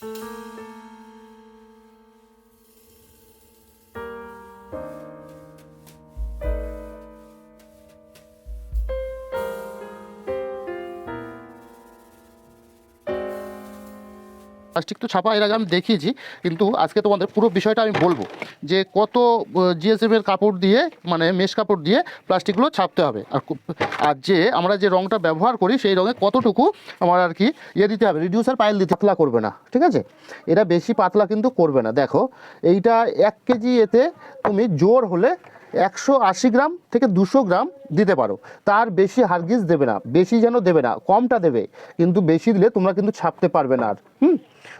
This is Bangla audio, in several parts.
Música প্লাস্টিক তো ছাপা, এর আগে আমি দেখিয়েছি, কিন্তু আজকে তোমাদের পুরো বিষয়টা আমি বলব যে কত জিএসএম এর কাপড় দিয়ে মানে মেশ কাপড় দিয়ে প্লাস্টিকগুলো ছাপতে হবে। আর আর যে আমরা যে রঙটা ব্যবহার করি, সেই রঙে কতটুকু আমার আর কি ইয়ে দিতে হবে রিডিউসার পাইল দিতে পাতলা করবে না, ঠিক আছে? এটা বেশি পাতলা কিন্তু করবে না। দেখো, এইটা এক কেজি এতে তুমি জোর হলে একশো আশি গ্রাম থেকে দুশো গ্রাম দিতে পারো। তার বেশি হারগিজ দেবে না, বেশি যেন দেবে না, কমটা দেবে, কিন্তু বেশি দিলে তোমরা কিন্তু ছাপতে পারবে না আর, হুম?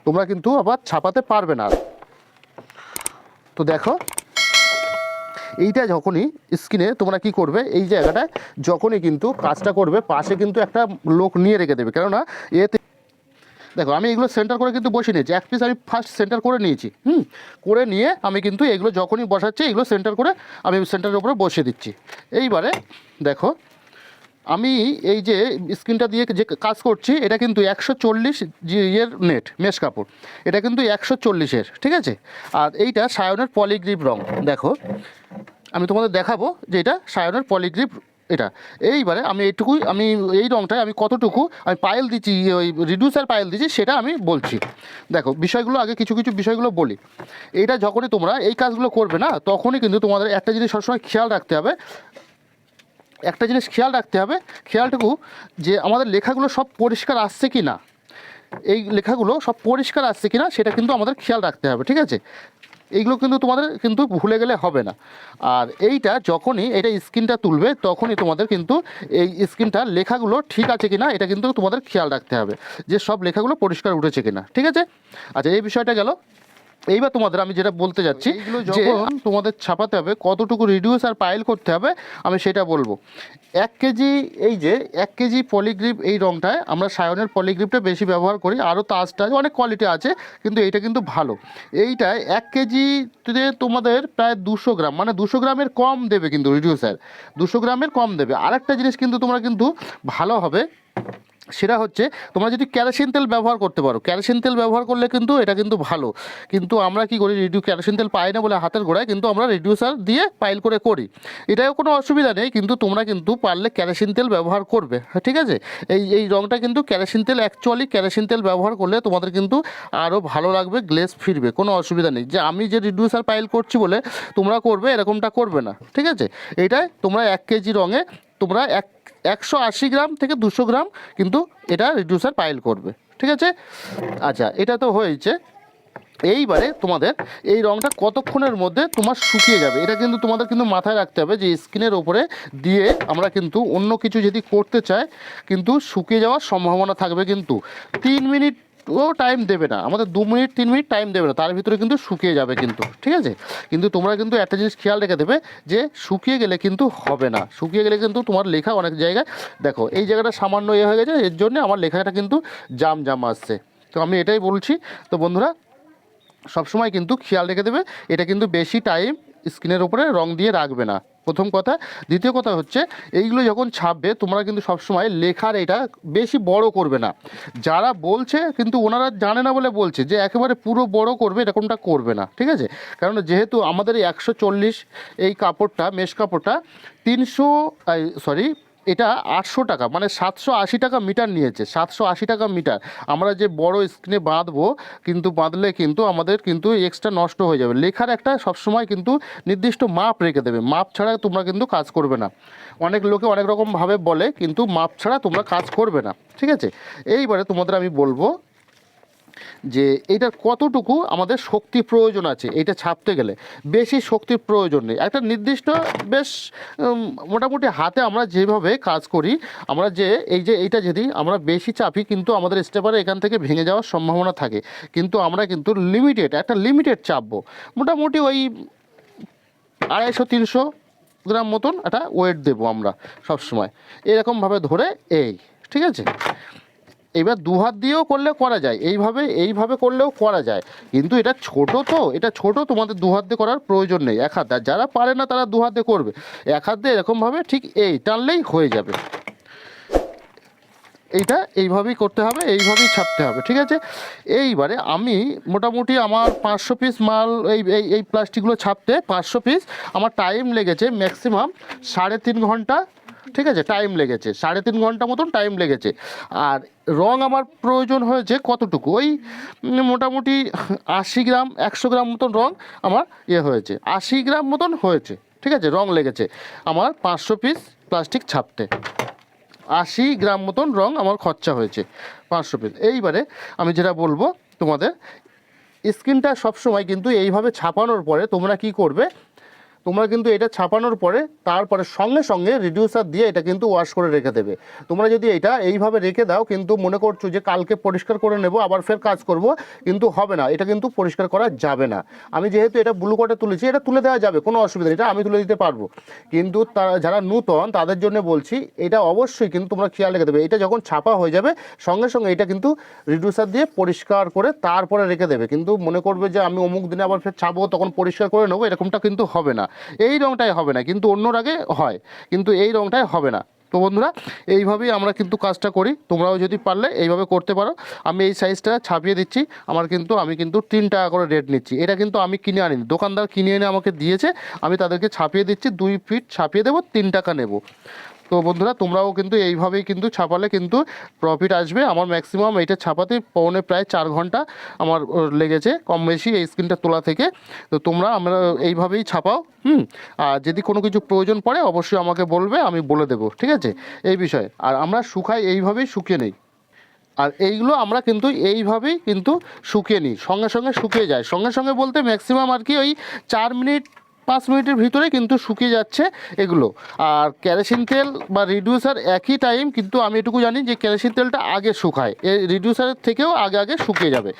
তোমরা কিন্তু আবার ছাপাতে পারবে না তো দেখো, এইটা যখনই স্কিনে তোমরা কি করবে, এই জায়গাটায় যখনই কিন্তু কাজটা করবে, পাশে কিন্তু একটা লোক নিয়ে রেখে দেবে। কেননা এতে, দেখো, আমি এগুলো সেন্টার করে কিন্তু বসে নিয়েছি। এক পিস আমি ফার্স্ট সেন্টার করে নিয়েছি, হুম? করে নিয়ে আমি কিন্তু এগুলো যখনই বসাচ্ছি, এগুলো সেন্টার করে আমি সেন্টারের উপরে বসিয়ে দিচ্ছি। এইবারে দেখো আমি এই যে স্ক্রিনটা দিয়ে যে কাজ করছি, এটা কিন্তু একশো চল্লিশ ইয়ের নেট মেশ কাপড়। এটা কিন্তু একশো চল্লিশের ঠিক আছে? আর এইটা সায়নের পলিগ্রিপ রং, দেখো। আমি তোমাদের দেখাবো যে এটা সায়নের পলিগ্রিপ এটা। এইবারে আমি এইটুকুই, আমি এই রংটায় আমি কতটুকু, আমি পায়েল দিচ্ছি ওই রিডিউসার পায়েল দিচ্ছি, সেটা আমি বলছি। দেখো, বিষয়গুলো আগে কিছু কিছু বিষয়গুলো বলি। এইটা যখনই তোমরা এই কাজগুলো করবে না, তখনই কিন্তু তোমাদের একটা জিনিস সবসময় খেয়াল রাখতে হবে একটা জিনিস খেয়াল রাখতে হবে, খেয়ালটুকু যে আমাদের লেখাগুলো সব পরিষ্কার আসছে কি না। এই লেখাগুলো সব পরিষ্কার আসছে কি না, সেটা কিন্তু আমাদের খেয়াল রাখতে হবে, ঠিক আছে? এইগুলো কিন্তু তোমাদের কিন্তু ভুলে গেলে হবে না। আর এইটা যখনই এটা স্ক্রিনটা তুলবে, তখনই তোমাদের কিন্তু এই স্ক্রিনটা লেখাগুলো ঠিক আছে কিনা এটা কিন্তু তোমাদের খেয়াল রাখতে হবে যে সব লেখাগুলো পরিষ্কার উঠেছে কিনা ঠিক আছে? আচ্ছা এই বিষয়টা গেল। এইবার তোমাদের আমি যেটা বলতে যাচ্ছি যে তোমাদের ছাপাতে হবে কতটুকু রিডিউস আর পাইল করতে হবে আমি সেটা বলব। এক কেজি এই যে এক কেজি পলিগ্রিপ এই রংটায় আমরা সায়নের পলিগ্রিপটা বেশি ব্যবহার করি আরও তাজটা অনেক কোয়ালিটি আছে কিন্তু এইটা কিন্তু ভালো। এইটায় এক কেজিতে তোমাদের প্রায় দুশো গ্রাম মানে দুশো গ্রামের কম দেবে কিন্তু রিডিউসার দুশো গ্রামের কম দেবে। আরেকটা জিনিস কিন্তু তোমরা কিন্তু ভালো হবে সেটা হচ্ছে তোমরা যদি ক্যারোসিন তেল ব্যবহার করতে পারো ক্যারোসিন তেল ব্যবহার করলে কিন্তু এটা কিন্তু ভালো। কিন্তু আমরা কি করি রিডিউ ক্যারোসিন তেল পাই না বলে হাতের গোড়ায় কিন্তু আমরা রিডিউসার দিয়ে পাইল করে করি। এটাও কোনো অসুবিধা নেই, কিন্তু তোমরা কিন্তু পারলে ক্যারোসিন তেল ব্যবহার করবে, ঠিক আছে? এই এই রঙটা কিন্তু ক্যারোসিন তেল অ্যাকচুয়ালি ক্যারোসিন তেল ব্যবহার করলে তোমাদের কিন্তু আরও ভালো লাগবে গ্লেস ফিরবে, কোনো অসুবিধা নেই। যে আমি যে রিডিউসার পাইল করছি বলে তোমরা করবে, এরকমটা করবে না, ঠিক আছে? এটাই তোমরা এক কেজি রঙে তোমরা এক, একশো আশি গ্রাম থেকে দুশো গ্রাম কিন্তু এটা রিডিউসার পাইল করবে, ঠিক আছে? আচ্ছা এটা তো হয়েছে। এইবারে তোমাদের এই রঙটা কতক্ষণের মধ্যে তোমার শুকিয়ে যাবে? এটা কিন্তু তোমাদের কিন্তু মাথায় রাখতে হবে যে স্কিনের ওপরে দিয়ে আমরা কিন্তু অন্য কিছু যদি করতে চাই, কিন্তু শুকিয়ে যাওয়ার সম্ভাবনা থাকবে কিন্তু। তিন মিনিট ও টাইম দেবে না। আমাদের দু মিনিট, তিন মিনিট টাইম দেবে না। তার ভিতরে কিন্তু শুকিয়ে যাবে কিন্তু, ঠিক আছে? কিন্তু তোমরা কিন্তু একটা জিনিস খেয়াল রেখে দেবে যে, শুকিয়ে গেলে কিন্তু হবে না। শুকিয়ে গেলে কিন্তু তোমার লেখা অনেক জায়গায়, দেখো, এই জায়গাটা সামান্য ইয়ে হয়ে গেছে, এর জন্য আমার লেখাটা কিন্তু জাম জাম আসছে। তো আমি এটাই বলছি। তো বন্ধুরা, সবসময় কিন্তু খেয়াল রেখে দেবে, এটা কিন্তু বেশি টাইম স্ক্রিনের উপরে রং দিয়ে রাখবে না। প্রথম কথা। দ্বিতীয় কথা হচ্ছে, এইগুলো যখন ছাপবে, তোমরা কিন্তু সবসময় লেখার এটা বেশি বড় করবে না। যারা বলছে, কিন্তু ওনারা জানে না বলে বলছে যে একেবারে পুরো বড় করবে এরকমটা করবে না। ঠিক আছে? কারণ যেহেতু আমাদের একশো চল্লিশ এই কাপড়টা মেশ কাপড়টা, তিনশো সরি এটা আটশো টাকা মানে সাতশো আশি টাকা মিটার নিয়েছে, সাতশো আশি টাকা মিটার। আমরা যে বড় স্ক্রিনে বাঁধবো, কিন্তু বাঁধলে কিন্তু আমাদের কিন্তু এক্সট্রা নষ্ট হয়ে যাবে। লেখার একটা সবসময় কিন্তু নির্দিষ্ট মাপ রেখে দেবে। মাপ ছাড়া তোমরা কিন্তু কাজ করবে না। অনেক লোকে অনেক রকমভাবে বলে, কিন্তু মাপ ছাড়া তোমরা কাজ করবে না। ঠিক আছে? এইবারে তোমাদের আমি বলব যে এটার কতটুকু আমাদের শক্তি প্রয়োজন আছে, এটা ছাপতে গেলে। বেশি শক্তির প্রয়োজন নেই। একটা নির্দিষ্ট বেশ মোটামুটি হাতে আমরা যেভাবে কাজ করি, আমরা যে, এই যে এইটা যদি আমরা বেশি চাপি, কিন্তু আমাদের স্টেপারে এখান থেকে ভেঙে যাওয়ার সম্ভাবনা থাকে। কিন্তু আমরা কিন্তু লিমিটেড একটা লিমিটেড চাপবো। মোটামুটি ওই আড়াইশো, তিনশো গ্রাম মতন একটা ওয়েট দেবো আমরা সবসময়। এরকমভাবে ধরে এই, ঠিক আছে? এবার দু হাত দিয়েও করলে করা যায়, এইভাবে এইভাবে করলেও করা যায়। কিন্তু এটা ছোট তো, এটা ছোট, তোমাদের দু হাত দিয়ে করার প্রয়োজন নেই, এক হাত। যারা পারে না, তারা দু হাত দিয়ে করবে। এক হাত দিয়ে এরকমভাবে ঠিক এই টানলেই হয়ে যাবে। এইটা এইভাবেই করতে হবে, এইভাবেই ছাপতে হবে, ঠিক আছে? এইবারে আমি মোটামুটি আমার পাঁচশো পিস মাল, এই এই এই প্লাস্টিকগুলো ছাপতে পাঁচশো পিস আমার টাইম লেগেছে ম্যাক্সিমাম সাড়ে তিন ঘণ্টা ঠিক আছে টাইম লেগেছে। সাড়ে তিন ঘণ্টা মতন টাইম লেগেছে। আর রং আমার প্রয়োজন হয়েছে কতটুকু? ওই মোটামুটি আশি গ্রাম, একশো গ্রাম মতন রং আমার ইয়ে হয়েছে। আশি গ্রাম মতন হয়েছে, ঠিক আছে, রং লেগেছে আমার পাঁচশো পিস প্লাস্টিক ছাপতে। আশি গ্রাম মতন রং আমার খরচা হয়েছে পাঁচশো পিস এইবারে আমি যেটা বলব তোমাদের স্ক্রিনটা সবসময় কিন্তু এইভাবে ছাপানোর পরে তোমরা কি করবে তোমরা কিন্তু এটা ছাপানোর পরে তারপরে সঙ্গে সঙ্গে রিডিউসার দিয়ে এটা কিন্তু ওয়াশ করে রেখে দেবে। তোমরা যদি এটা এইভাবে রেখে দাও, কিন্তু মনে করছ যে কালকে পরিষ্কার করে নেব, আবার ফের কাজ করব, কিন্তু হবে না। এটা কিন্তু পরিষ্কার করা যাবে না। আমি যেহেতু এটা ব্লু কোটে তুলেছি, এটা তুলে দেওয়া যাবে, কোনো অসুবিধা এটা আমি তুলে দিতে পারব। কিন্তু তারা যারা নূতন, তাদের জন্য বলছি, এটা অবশ্যই কিন্তু তোমরা খেয়াল রেখে দেবে। এটা যখন ছাপা হয়ে যাবে, সঙ্গে সঙ্গে এটা কিন্তু রিডিউসার দিয়ে পরিষ্কার করে তারপরে রেখে দেবে। কিন্তু মনে করবে যে আমি অমুক দিনে আবার ফের ছাপবো, তখন পরিষ্কার করে নেব, এরকমটা কিন্তু হবে না। এই রঙটাই হবে না, কিন্তু অন্য রাগে হয়, কিন্তু এই রঙটাই হবে না। তো বন্ধুরা, এইভাবেই আমরা কিন্তু কাজটা করি, তোমরাও যদি পারলে এইভাবে করতে পারো। আমি এই সাইজটা ছাপিয়ে দিচ্ছি, আমার কিন্তু, আমি কিন্তু তিন টাকা করে রেট নিচ্ছি। এটা কিন্তু আমি কিনে আনিনি, দোকানদার কিনে এনে আমাকে দিয়েছে, আমি তাদেরকে ছাপিয়ে দিচ্ছি, দুই ফিট ছাপিয়ে দেবো, তিন টাকা নেব। তো বন্ধুরা, তোমরাও কিন্তু এইভাবেই কিন্তু ছাপালে কিন্তু প্রফিট আসবে। আমার ম্যাক্সিমাম এইটা ছাপাতে পৌনে প্রায় চার ঘণ্টা আমার লেগেছে, কম বেশি এই স্ক্রিনটা তোলা থেকে। তো তোমরা আমরা এইভাবেই ছাপাও, হুম? আর যদি কোনো কিছু প্রয়োজন পড়ে, অবশ্যই আমাকে বলবে, আমি বলে দেবো, ঠিক আছে? এই বিষয়ে। আর আমরা শুকাই এইভাবেই শুকিয়ে নেই। আর এইগুলো আমরা কিন্তু এইভাবেই কিন্তু শুকিয়ে নিই, সঙ্গে সঙ্গে শুকিয়ে যায়। সঙ্গে সঙ্গে বলতে ম্যাক্সিমাম আর কি ওই চার মিনিট পাঁচ মিনিটের ভিতরে কিন্তু শুকিয়ে যাচ্ছে এগুলো। আর ক্যারোসিন তেল বা রিডিউসার একই টাইম কিন্তু আমি এটুকু জানি যে ক্যারোসিন তেলটা আগে শুকায়। এই রিডিউসারের থেকেও আগে আগে শুকিয়ে যাবে।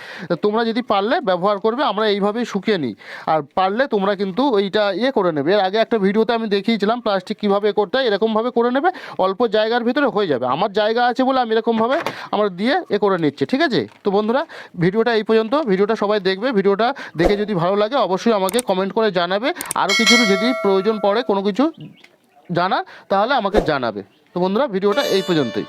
তোমরা যদি পারলে ব্যবহার করবে, আমরা এইভাবেই শুকিয়ে নিই। আর পারলে তোমরা কিন্তু এইটা ইয়ে করে নেবে। এর আগে একটা ভিডিওতে আমি দেখিয়েছিলাম প্লাস্টিক কীভাবে করতে হয় এরকমভাবে করে নেবে। অল্প জায়গার ভিতরে হয়ে যাবে। আমার জায়গা আছে বলে আমি এরকমভাবে আমার দিয়ে এ করে নিচ্ছি, ঠিক আছে? তো বন্ধুরা, ভিডিওটা এই পর্যন্ত। ভিডিওটা সবাই দেখবে। ভিডিওটা দেখে যদি ভালো লাগে, অবশ্যই আমাকে কমেন্ট করে জানাবে। আরও কিছু যদি প্রয়োজন পড়ে কোনো কিছু জানার, তাহলে আমাকে জানাবে। তো বন্ধুরা, ভিডিওটা এই পর্যন্তই।